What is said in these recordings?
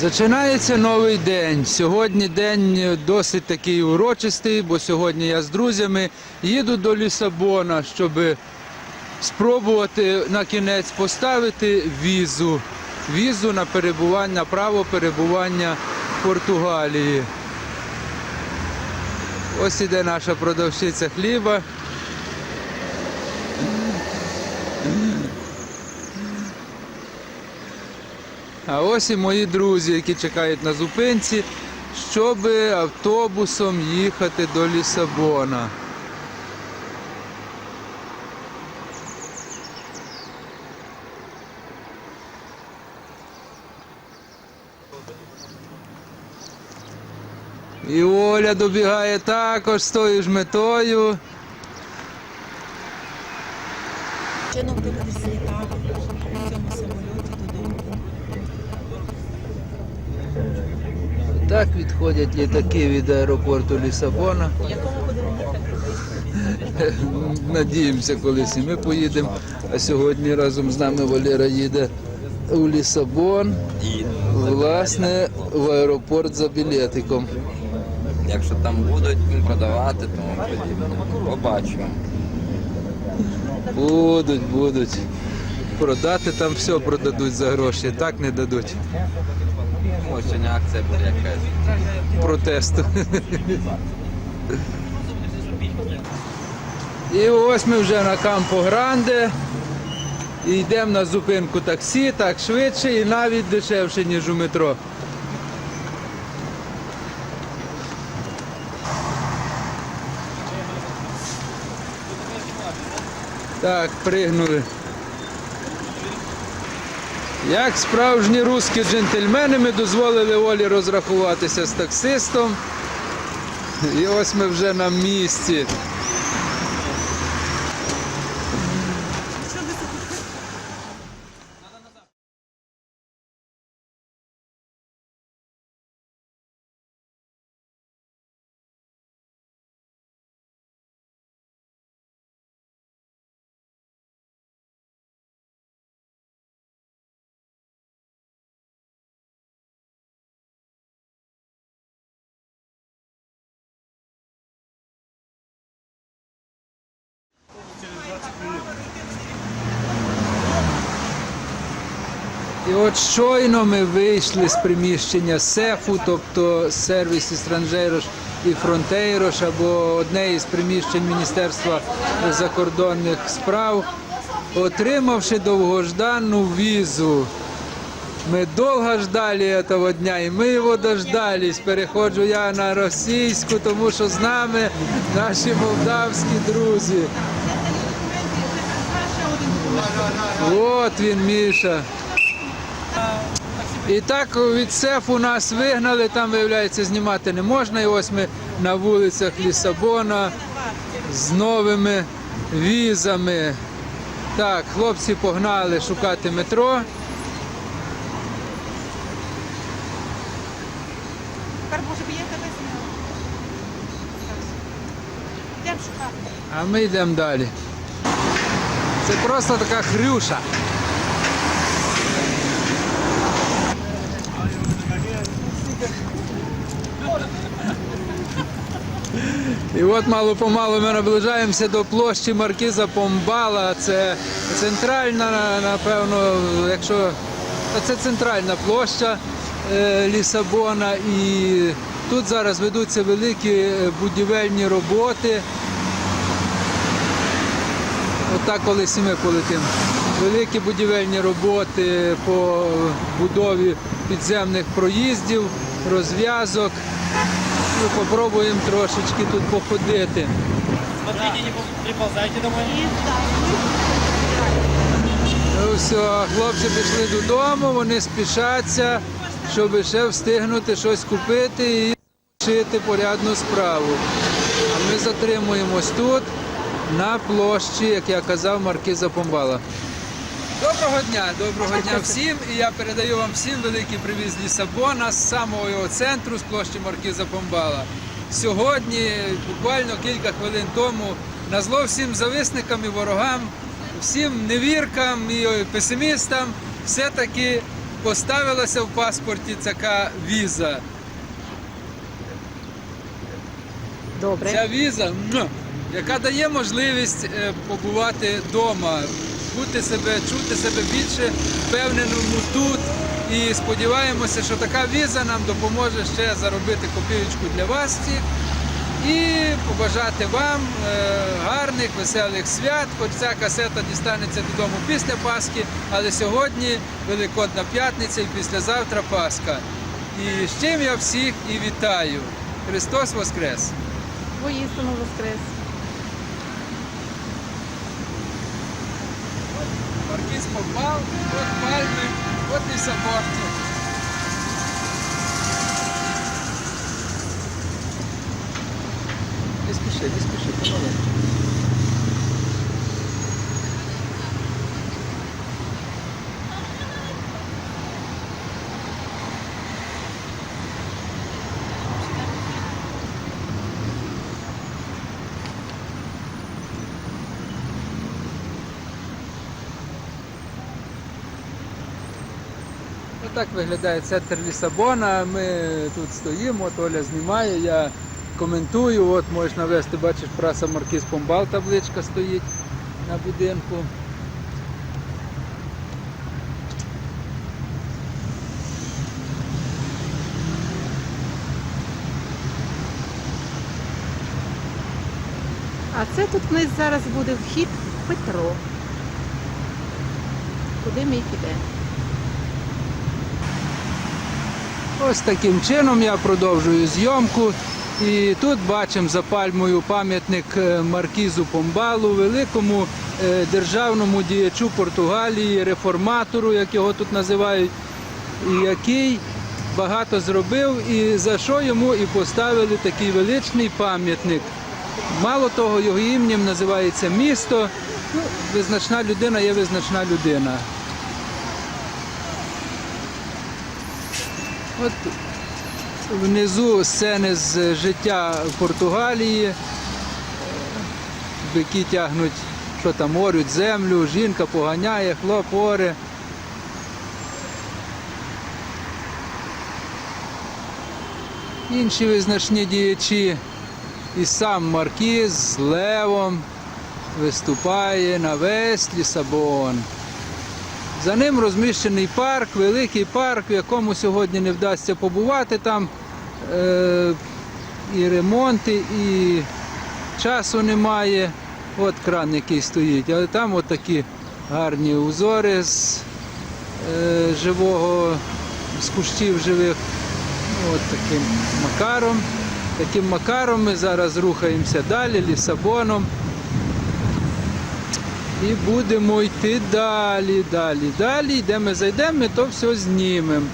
Починається новий день. Сьогодні день досить такий урочистий, бо сьогодні я з друзями їду до Лісабона, щоб спробувати на кінець поставити візу. Візу на перебування, право перебування в Португалії. Ось іде наша продавщиця хліба. А ось і мої друзі, які чекають на зупинці, щоб автобусом їхати до Лісабона. І Оля добігає також з тою ж метою. Чином ти будеш злітати в цьому самольоті додому. Так відходять літаки від аеропорту Лісабона. Надіємося, колись і ми поїдемо. А сьогодні разом з нами Валера їде у Лісабон, власне, в аеропорт за білетиком. якщо там будуть продавати, то побачимо. Будуть, будуть. Продати там все продадуть за гроші, так не дадуть. Сьогодні акція буде якась. Протесту. І ось ми вже на Кампо Гранде. І йдемо на зупинку таксі, так швидше і навіть дешевше, ніж у метро. Так, пригнули. Як справжні русські джентльмени ми дозволили Олі розрахуватися з таксистом. І ось ми вже на місці. І от щойно ми вийшли з приміщення СЕФу, тобто сервіс Estrangeros і Fronteiros, або одне із приміщень Міністерства закордонних справ, отримавши довгождану візу. Ми довго ждали цього дня, і ми його дождались. Переходжу я на російську, тому що з нами наші молдавські друзі. От він, Міша. І так від СЕФу нас вигнали, там, виявляється, знімати не можна. І ось ми на вулицях Лісабона з новими візами. Так, хлопці погнали шукати метро. А ми йдемо далі. Це просто така хрюша. І от мало-помалу ми наближаємося до площі Маркіза Помбала. Це центральна, напевно, якщо це центральна площа е, Лісабона. І тут зараз ведуться великі е, будівельні роботи. Отак колись і ми полетимо. Великі будівельні роботи по будові підземних проїздів, розв'язок. Ну, попробуємо трошечки тут походити. Смотрите, не приползайте домой. Ну все, хлопці пішли додому, вони спішаться, щоб ще встигнути щось купити і вчити порядну справу. А ми затримуємось тут, на площі, як я казав, Маркіза Помбала. Доброго дня, доброго дня всім. І я передаю вам всім великий привіз з Лісабона, з самого його центру, з площі Маркіза Помбала. Сьогодні, буквально кілька хвилин тому, на зло всім зависникам і ворогам, всім невіркам і песимістам, все-таки поставилася в паспорті така віза. Добре. Ця віза, яка дає можливість е, побувати вдома, бути себе, чути себе більше впевненому тут. І сподіваємося, що така віза нам допоможе ще заробити копійочку для вас і побажати вам е, гарних, веселих свят. Хоч ця касета дістанеться додому після Пасхи, але сьогодні Великодна п'ятниця і післязавтра Пасха. І з чим я всіх і вітаю. Христос Воскрес! Воістину воскрес. Маркіз попав, от пальми, от і соборці. Не спіши, не спіши, помаленьку. Отак виглядає центр Лісабона. Ми тут стоїмо, от Оля знімає, я коментую. От можеш навести, бачиш, праса Маркіз Помбал табличка стоїть на будинку. А це тут вниз зараз буде вхід в Петро. Куди ми й підемо? Ось таким чином я продовжую зйомку. І тут бачимо за пальмою пам'ятник е, Маркізу Помбалу, великому е, державному діячу Португалії, реформатору, як його тут називають, який багато зробив, і за що йому і поставили такий величний пам'ятник. Мало того, його ім'ям називається місто. Ну, визначна людина є визначна людина. От внизу сцени з життя Португалії. Бики тягнуть, що там орють землю, жінка поганяє, хлоп оре. Інші визначні діячі. І сам Маркіз з Левом виступає на весь Лісабон. За ним розміщений парк, великий парк, в якому сьогодні не вдасться побувати. Там е, і ремонти, і часу немає. От кран, який стоїть, але там от такі гарні узори з е, живого, з кущів живих. От таким макаром. Таким макаром ми зараз рухаємося далі, Лісабоном. І будемо йти далі, далі, далі. Де ми зайдемо, ми то все знімемо.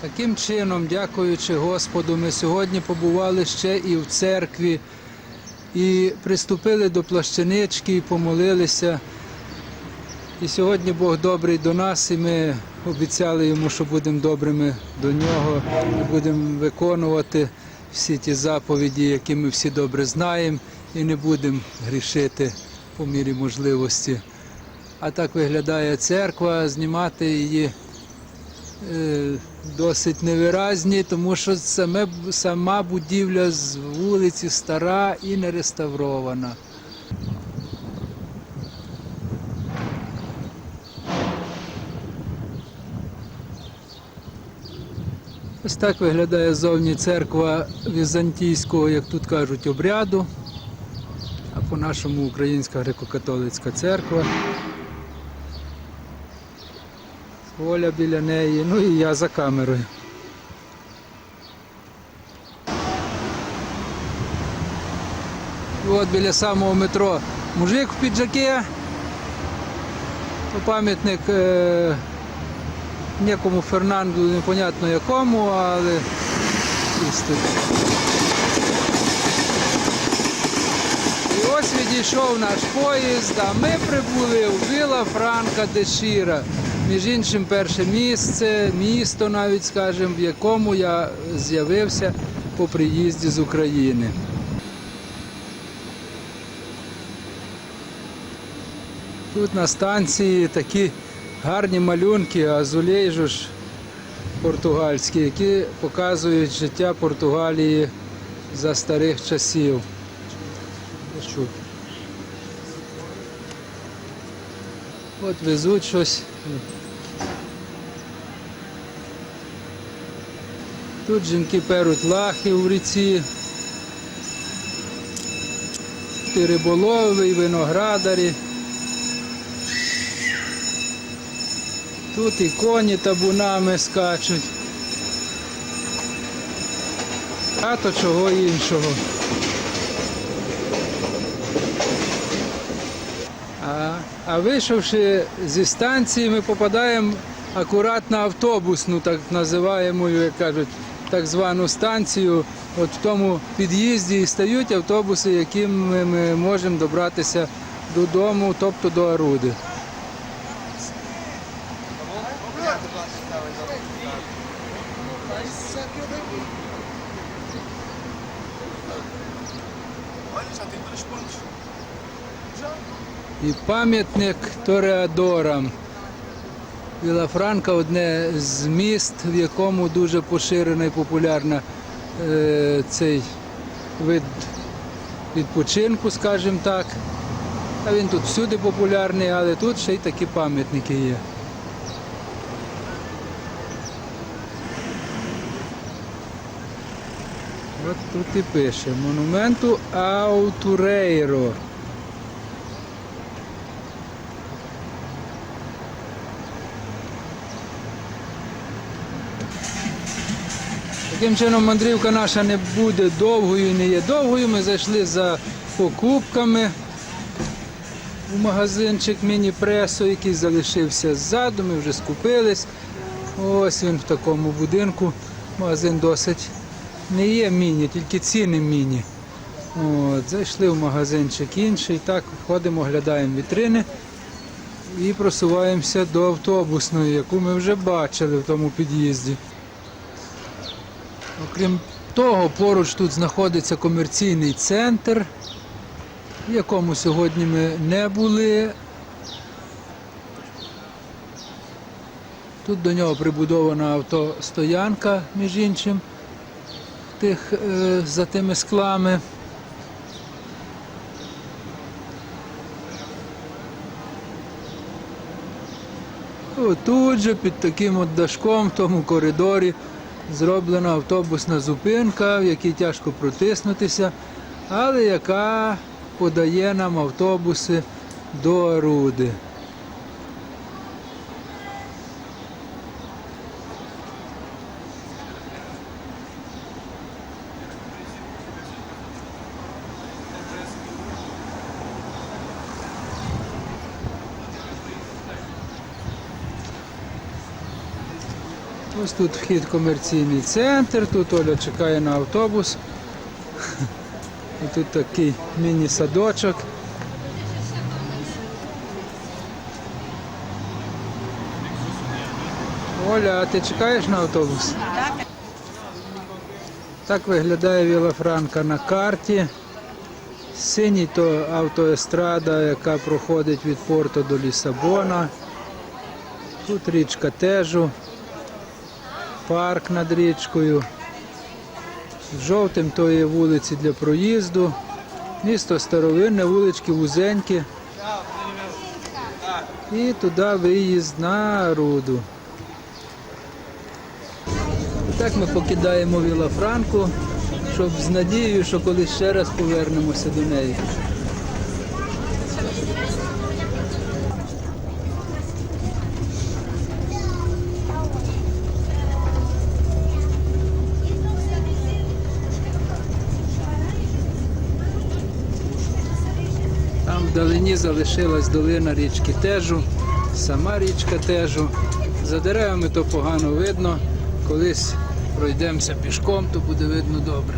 Таким чином, дякуючи Господу, ми сьогодні побували ще і в церкві, і приступили до плащанички, і помолилися. І сьогодні Бог добрий до нас, і ми обіцяли йому, що будемо добрими до нього і будемо виконувати всі ті заповіді, які ми всі добре знаємо, і не будемо грішити по мірі можливості. А так виглядає церква, знімати її досить невиразні, тому що саме, сама будівля з вулиці стара і не реставрована. Ось так виглядає зовні церква візантійського, як тут кажуть, обряду, а по-нашому Українська греко-католицька церква. Оля біля неї, ну і я за камерою. От біля самого метро мужик в піджакі. Пам'ятник е, некому Фернанду, непонятно якому, але істин. І ось відійшов наш поїзд, а ми прибули у Віла Франка де Шіра. Між іншим, перше місце, місто навіть, скажімо, в якому я з'явився по приїзді з України. Тут на станції такі гарні малюнки, азулейжу ж португальські, які показують життя Португалії за старих часів. От везуть щось. Тут жінки перуть лахи в ріці. Тут риболови, виноградарі. Тут і коні табунами скачуть. Багато чого іншого. А, вийшовши зі станції, ми попадаємо акурат на автобусну, так називаємо, як кажуть, так звану станцію. От в тому під'їзді стають автобуси, якими ми можемо добратися додому, тобто до Аруди. І пам'ятник Тореадорам. Вілафранка одне з міст, в якому дуже поширена і популярна е, цей вид відпочинку, скажімо так. А він тут всюди популярний, але тут ще й такі пам'ятники є. От тут і пише монументу Аутурейро. Таким чином мандрівка наша не буде довгою не є довгою. Ми зайшли за покупками у магазинчик міні-пресо, який залишився ззаду. Ми вже скупились. Ось він в такому будинку. Магазин досить не є міні, тільки ціни міні. От, зайшли в магазинчик інший. Так, ходимо, оглядаємо вітрини і просуваємося до автобусної, яку ми вже бачили в тому під'їзді. Окрім того, поруч тут знаходиться комерційний центр, в якому сьогодні ми не були. Тут до нього прибудована автостоянка, між іншим, тих, е, за тими склами. Тут же під таким от дашком в тому коридорі зроблена автобусна зупинка, в якій тяжко протиснутися, але яка подає нам автобуси до Аруди. Тут вхід комерційний центр, тут Оля чекає на автобус. І тут такий міні-садочок. Оля, а ти чекаєш на автобус? Так виглядає Віла Франка на карті. Синій то автоестрада, яка проходить від порту до Лісабона. Тут річка Тежу, парк над річкою. Жовтим то є вулиці для проїзду. Місто старовинне, вулички вузенькі. І туди виїзд на Руду. Так ми покидаємо Віла Франку, щоб з надією, що колись ще раз повернемося до неї. Вдалині залишилась долина річки Тежу, сама річка Тежу. За деревами то погано видно. Колись пройдемося пішком, то буде видно добре.